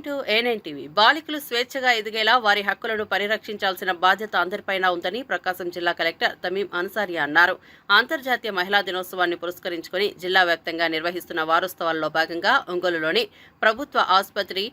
Welcome to A9 TV. బాలికలు స్వేచ్ఛగా ఎదిగేలా వారి హక్కులను పరిరక్షించాల్సిన బాధ్యత అందరిపైన ఉందని ప్రకాశం జిల్లా కలెక్టర్ తమీం అన్సారియా అన్నారు. అంతర్జాతీయ మహిళా దినోత్సవాన్ని పురస్కరించుకుని జిల్లా వ్యాప్తంగా నిర్వహిస్తున్న వారోత్సవాల్లో భాగంగా ఒంగోలులోని ప్రభుత్వ ఆసుపత్రి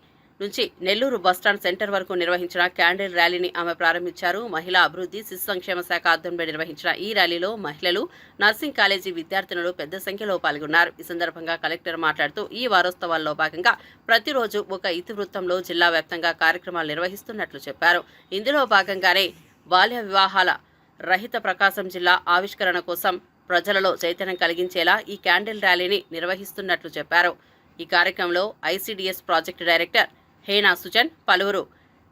నుంచి నెల్లూరు బస్టాండ్ సెంటర్ వరకు నిర్వహించిన క్యాండిల్ ర్యాలీని ఆమె ప్రారంభించారు. మహిళా అభివృద్ధి శిశు సంక్షేమ శాఖ ఆధ్వర్యంలో నిర్వహించిన ఈ ర్యాలీలో మహిళలు నర్సింగ్ కాలేజీ విద్యార్థినులు పెద్ద సంఖ్యలో పాల్గొన్నారు. ఈ సందర్భంగా కలెక్టర్ మాట్లాడుతూ ఈ వారోత్సవాల్లో భాగంగా ప్రతిరోజు ఒక ఇతివృత్తంలో జిల్లా వ్యాప్తంగా కార్యక్రమాలు నిర్వహిస్తున్నట్లు చెప్పారు. ఇందులో భాగంగానే బాల్య వివాహాల రహిత ప్రకాశం జిల్లా ఆవిష్కరణ కోసం ప్రజలలో చైతన్యం కలిగించేలా ఈ క్యాండిల్ ర్యాలీని నిర్వహిస్తున్నట్లు చెప్పారు. ఈ కార్యక్రమంలో ICDS project director Hena Sujan పలువురు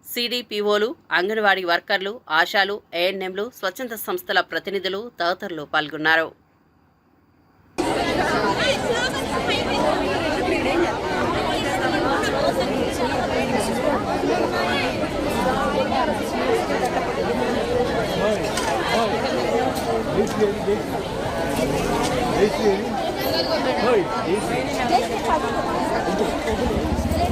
సిడిపిఓలు అంగన్వాడీ వర్కర్లు ఆశాలు ఏఎన్ఎంలు స్వచ్ఛంద సంస్థల ప్రతినిధులు తదితరులు పాల్గొన్నారు.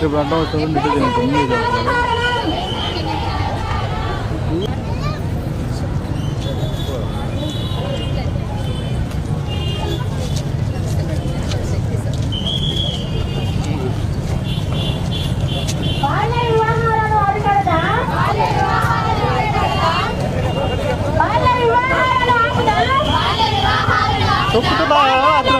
వాయిస్ పెట్టి అడ్డం వస్తుంది బిడ్డ తింటుంది బాల్య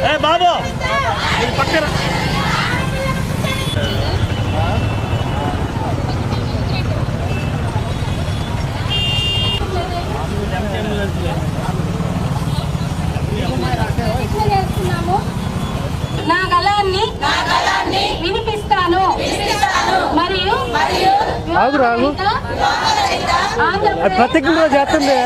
ఏ బాబు! పక్కన నా గలాన్ని వినిపిస్తాను. మరియు ఆగురాగు ప్రతిజ్ఞ చేస్తుంది.